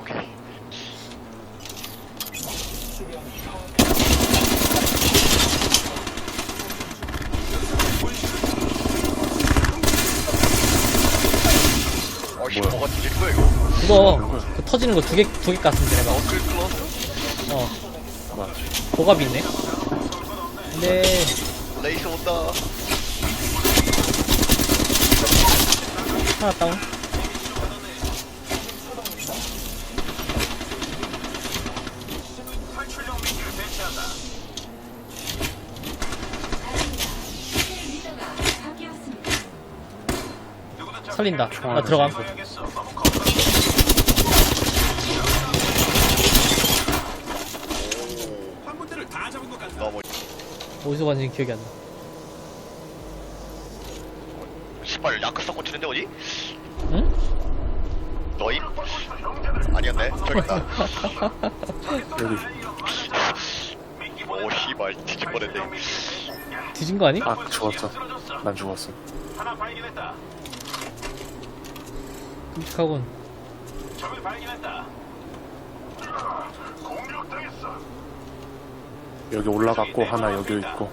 오케이. 어씨 뭐야? 뭐가 뒤질 거야 이거? 그거 그 터지는 거 두 개 두 개 깠으면 내가 어클 클러스? 어 맞지. 보갑이 있네 근데 레이스 온다. 하나 다운 살린다 나 들어감 어디서 봤는지 기억이 안 나 시발 야크 섞고 치는데 어디? 응? 너임? 아니었네. 저기 있다. 여기. 오 씨발 뒤질 뻔했네. 뒤진 거 아니? 아, 죽었어. 난 죽었어. 끔찍하군 적을 발견했다. 공격당했어. 여기 올라갔고, 하나 여기 있고,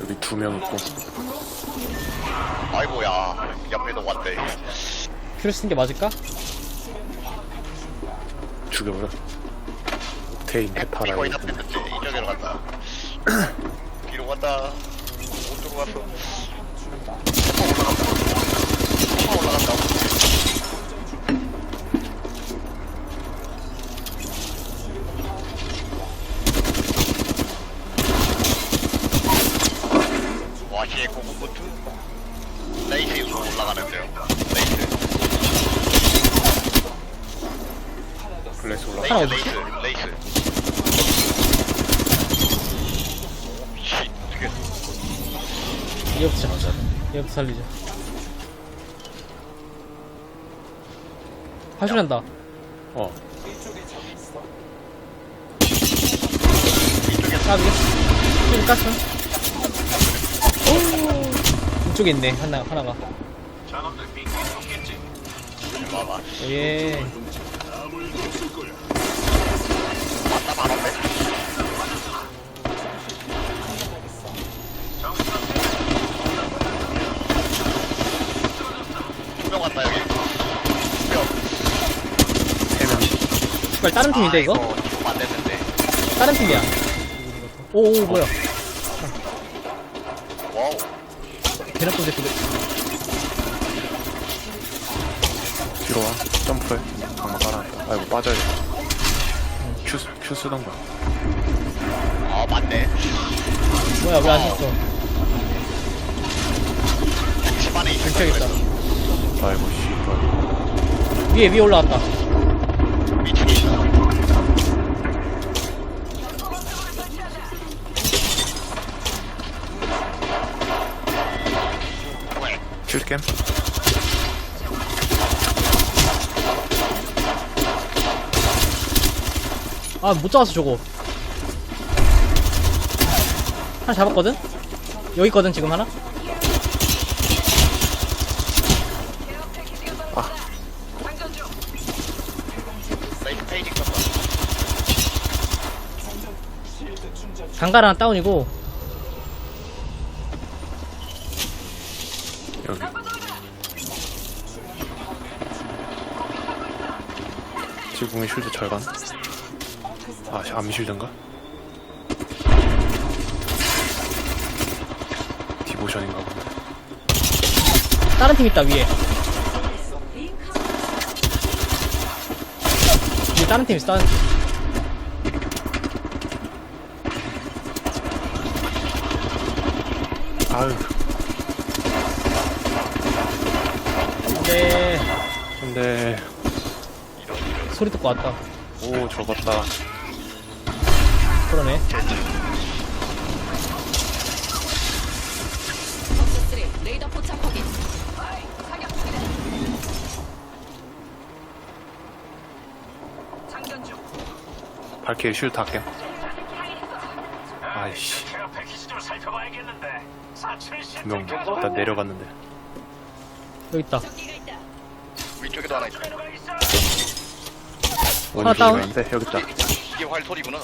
여기 두 명 있고. 아이고야 옆에도 왔대. 큐를 쓰는 게 맞을까? 죽여버려. 테인 페파라. 거의 다 뺐는데 이쪽으로 간다. 뒤로 간다. 오쪽으로 갔어. 올라간다. 올라간다. 와, 쟤 고군부투 레이스로 올라가는데요. 레이스. 플레이스 올라. 하나 레이스, 어딨지? 레이스, 레이스. 씨, 어떻게 얘부터 잡자 얘부터 살리자 하실한다. 어. 까비 큐를 깠어? 오! 이쪽에 있네. 하나, 하나가. 예. 맞다, 바로네. 씨발 다른 팀인데 이거? 아, 이거 안. 다른 팀이야 오오 뭐야 와우. 대낮 본데 그거 뒤로 와. 점프해. 방금 깔아놨다. 아이고, 빠져야 돼. 큐, 큐 쓰던가. 아, 맞네. 뭐야 왜안 썼어 집안에 있을 근처겠다 아이고, 씨발. 위에 위에 올라왔다 킬캠? 아못 잡았어 저거 하나 잡았거든? 여기 있거든 지금 하나? 장갈 하나 다운이고 여기. 지붕의 쉴드 절반? 아, 암 쉴드인가? 디보션인가 보네. 다른 팀 있다 위에 위에 다른 팀 있어 다른 팀 아유, 근데 근데, 소리 듣고 왔다 오, 접었다. 그러네 스 레이더 포착 확인. 장전 중. 발키리 쉴드 할게. 아이씨, 제가 패키지 좀 살펴봐야겠는데. 470. 명, 일단 내려갔는데. 여기 있다 기가 있다. 위쪽에도 하나 있다. 들어가 있어. 원이 다운. 있는데 여기 있다. 이게 활소리구나.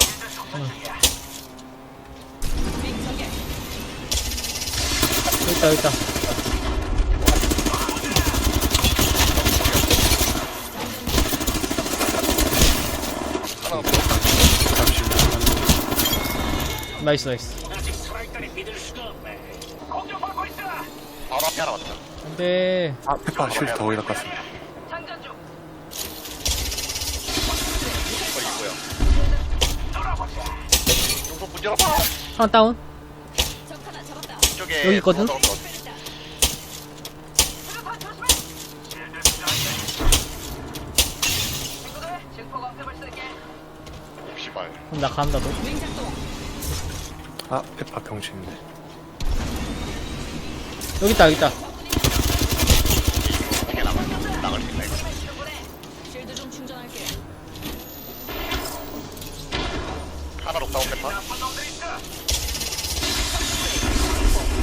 여기 있다 여기 있다 하나 잠시만. 나이스 나이스. 바로 앞에 하나 왔다. 안돼 아 페파 쉴드 더 깠습니다. 열어봐. 하나 다운 잡았다. 이쪽에 여기 있거든? 같아. 씨발. 그럼 나 간다 너. 아 페파 병신인데. 여기 있다 여기 있다? 나갈 수 있나 이거? 쉴드 좀 충전할게. 하나 록다운 페파. 나쁜 놈들 있어.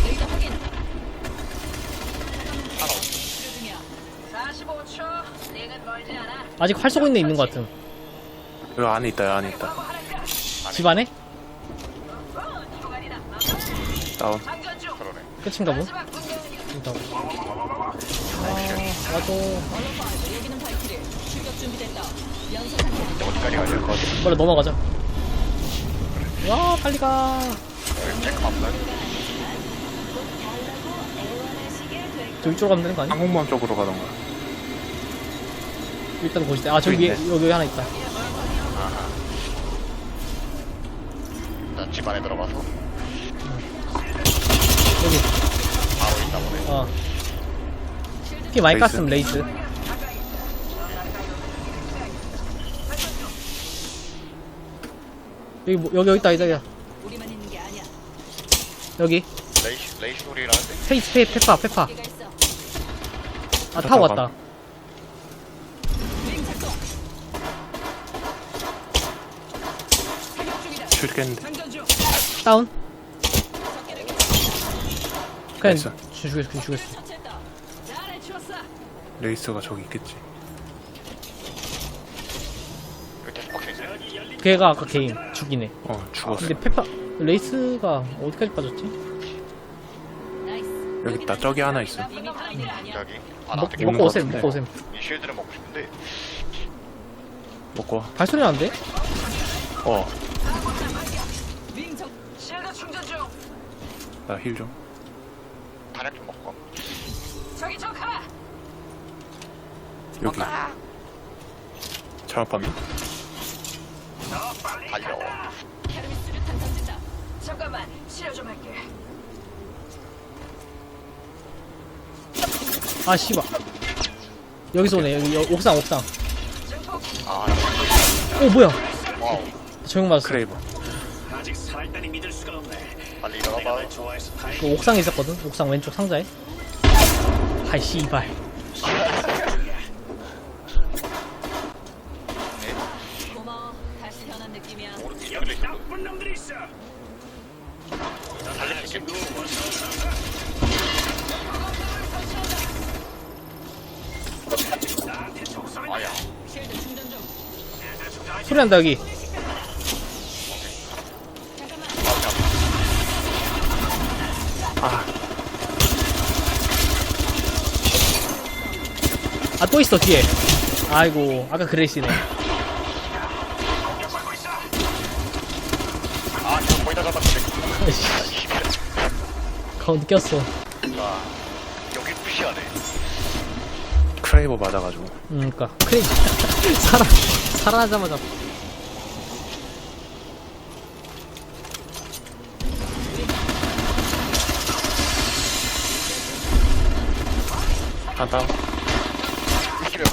레이더 확인. 하나 없. 치료 중이야. 45초. 링은 멀지 않 아. 아직 활 쏘고 있는 애 있는 것 같음 여기 안에 있다. 여기 안에 있다. 집 안에? 다운. 끝인가 군대원이야. 여기다 아 맞아 얼로5 여기는 발키리. 출격 준비됐다. 연소 상태. 어디까지 가야 될것 같아? 빨리 넘어가자 와 빨리 가 체크 맞나? 저기 쪽으로 가면 되는 거 아니야? 항공모함 쪽으로 가던가. 일단 보시대 아 저기 있네. 여기 하나 있다 일단 집 안에 들어가서 여기 바로 있다 보네. 어. 피 많이 레이스. 깠음 레이스 여기 뭐, 여기 여기 있다 여기 있다 우리만 있는 게 아니야. 여기 레이시 레이시 소리라는데. 페이스 페 페파 페파. 아 타고 왔다 중. 다운 그냥 나이스. 죽- 죽였어 그냥 죽였어. 레이스가 저기 있겠지. 걔가 아까 개인 죽이네 어 죽었어. 근데 페파 레이스가 어디까지 빠졌지? 여기 있다. 저기 하나 있어. 여기. 아, 나 먹, 먹고 것 오셈. 먹고 오셈 이 쉴드를 먹고 싶은데. 먹고 와. 발소리 나는데? 어. 나 힐 좀. 단약 좀 먹고. 저기 적 하나. 여기. 봤나? 달려. 헤르미 수류탄 던진다. 잠깐만. 치료 좀 할게. 아 씨발 여기서 오네 여기 여- 옥상 옥상 아, 오 뭐야 와우. 조용 맞았어 크레이버. 아직 살아있다니 믿을 수가 없네. 빨리 일어나봐. 그. 옥상에 있었거든 옥상 왼쪽 상자에 아이 씨발 고마워. 다시 태어난 느낌이야. 오른쪽 여기 힐드 있어. 나쁜 놈들이 있어. 달릴 수 있겠지. 나한테 총 쏘는 아야. 쉴드 충전 중. 애들 충전하지. 소리 난다 여기 잠깐만. 아, 아 또 있어 뒤에 아이고 아까 그레이시네 아, 이거 거의 다 잡았는데. 아이씨 가운데 꼈어 아, 여기 푸시하네. 크레이버 맞아가지고. 음 그니까 크레이시 살아 살아나자마자 하나 다 운.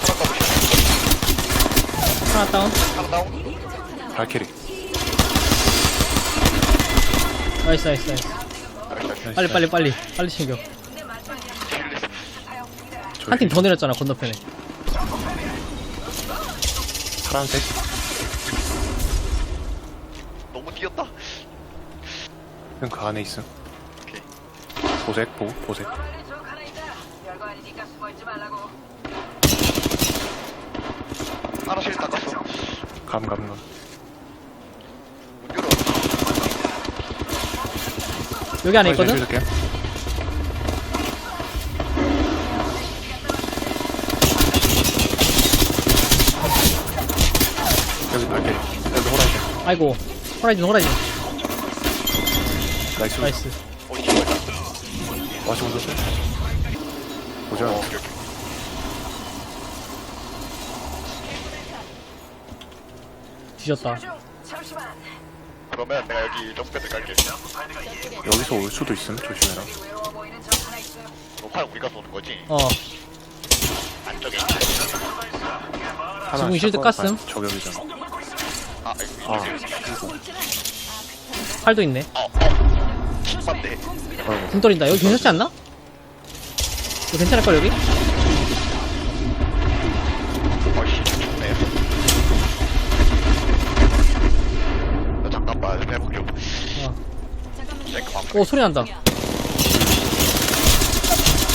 이기면 하나 다운 하나 다운. 발키리. 나이스 나이스 나이스 빨리 빨리 빨리 빨리 챙겨 한 팀 더 내렸잖아 건너편에 파란색. 너무 뛰었다. 그냥 그 안에 있음. 오케이. 보색 보 보색. 있다. 별거 아니니까 숨어 있지 말라고. 하나 실 닦았어. 감, 감, 감. 문 열어. 여기 안에 있거든? 해줄게. 여기 밖에 여기 호라이즌 아이고. 호라이즌, 호라이즌. 나이스 나이스. 어, 이거 뭐야? 와시 오셨어? 보자 어, 오케이, 오케이. 뒤졌다. 그러면 내가 여기 점프패드 깔게. 여기서 올 수도 있음 조심해라. 이거 활 우리가 쏘는 거지? 어. 안쪽에. 하나 지붕 실드 샷건- 깠음. 아니, 저격이잖아 아, 이거, 아. 팔도 있네. 어, 어. 맞네. 궁 떨린다. 여기 괜찮지 않나? 이거 괜찮을걸, 여기? 어이씨, 좋네. 나 잠깐만, 해볼게. 어. 랭크 방. 오, 소리 난다.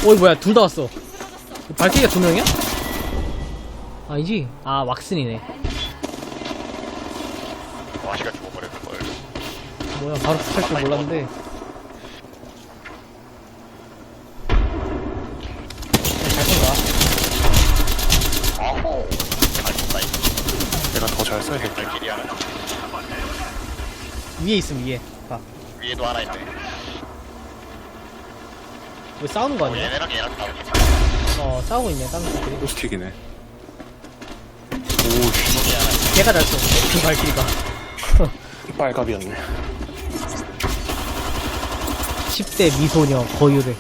어이, 뭐야. 둘 다 왔어. 발키리가 두 명이야? 아니지? 아, 왁슨이네. 와시가 죽어버렸을걸. 뭐야, 바로 붙을 줄 몰랐는데. 잘 쏜다. 아호. 잘 쏜다, 이거. 내가 더 잘 써야겠다 발길이 하나. 위에 있음, 위에. 봐. 위에도 하나 있네. 왜 싸우는 거 어, 아니야? 얘네랑 얘랑 싸우겠다. 어, 싸우고 있네, 다른 것들이. 포스틱이네 오씨 걔가 잘 쏘. 그 발키리가. 빨갑이었네 10대 미소녀, 거유래.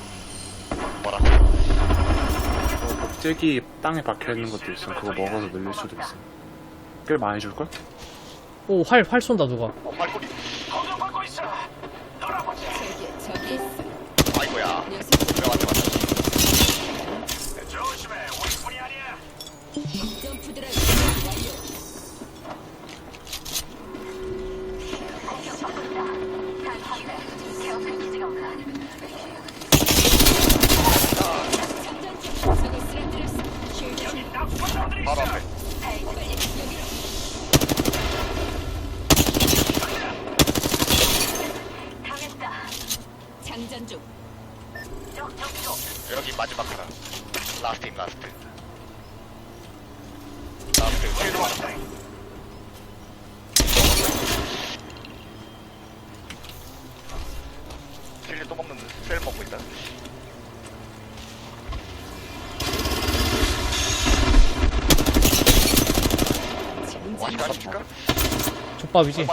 뭐라. 어, 목재기 땅에 박혀 있는 것도 있어 그거 먹어서 늘릴 수도 있어 꽤 많이 줄 걸? 오, 활, 활 쏜다, 누가. 어, 팔꼬리. 아이고야. 하나. 킬리 또 먹는 셀 먹고 있다. 와시 가십니까? 족밥이지.